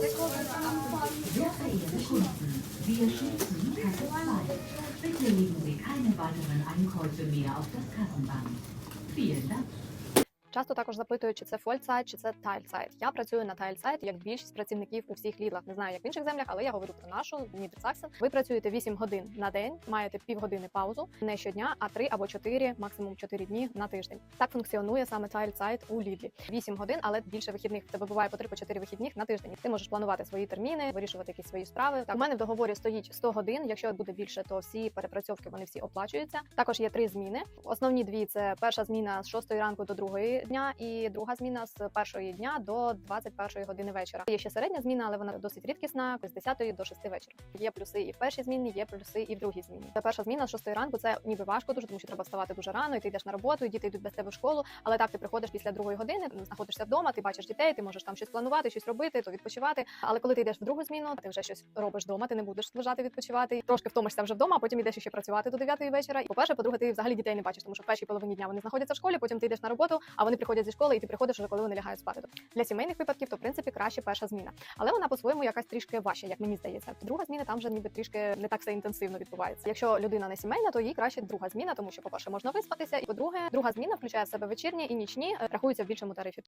Sehr verehrte Kunden, wir schließen Kasse 2. Bitte legen Sie keine weiteren Einkäufe mehr auf das Kassenband. Vielen Dank. Часто також запитують, чи це фольцайт, чи це тайльцайт. Я працюю на тайльцайт, як більшість працівників у всіх лідлах. Не знаю, як в інших землях, але я говорю про нашу Нідерсаксен. Ви працюєте 8 годин на день, маєте півгодини паузу, не щодня, а 3 або 4, максимум 4 дні на тиждень. Так функціонує саме тайльцайт у лідлі. 8 годин, але більше вихідних. В тебе буває по 3 по 4 вихідних на тиждень. Ти можеш планувати свої терміни, вирішувати якісь свої справи. Так, у мене в договорі стоїть 100 годин. Якщо буде більше, то всі перепрацьовки вони всі оплачуються. Також є три зміни. Основні дві це перша зміна з 6 ранку до 2 дня, і друга зміна з першої дня до 21 години вечора. Є ще середня зміна, але вона досить рідкісна, з 10 до 6 вечора. Є плюси і в першій зміні, є плюси і в другій зміні. Та перша зміна з 6 ранку це ніби важко дуже, тому що треба вставати дуже рано, і ти йдеш на роботу, і діти йдуть без тебе в школу. Але так ти приходиш після другої години, знаходишся вдома, ти бачиш дітей, ти можеш там щось планувати, щось робити, то відпочивати. Але коли ти йдеш в другу зміну, ти вже щось робиш вдома, ти не будеш лежати відпочивати. Трошки втомишся вже вдома, а потім йдеш ще працювати до 9 вечора. І по-перше, по-друге, ти взагалі дітей не бачиш, тому що в першій половині дня вони знаходяться в школі, потім ти йдеш на роботу, а вони приходять зі школи, і ти приходиш уже коли вони лягають спати. Для сімейних випадків, то в принципі краще перша зміна, але вона по-своєму якась трішки важча, як мені здається. Друга зміна там вже ніби трішки не так все інтенсивно відбувається. Якщо людина не сімейна, то їй краще друга зміна, тому що, по-перше, можна виспатися, і по-друге, друга зміна включає в себе вечірні і нічні, е, рахуються в більшому тарифі.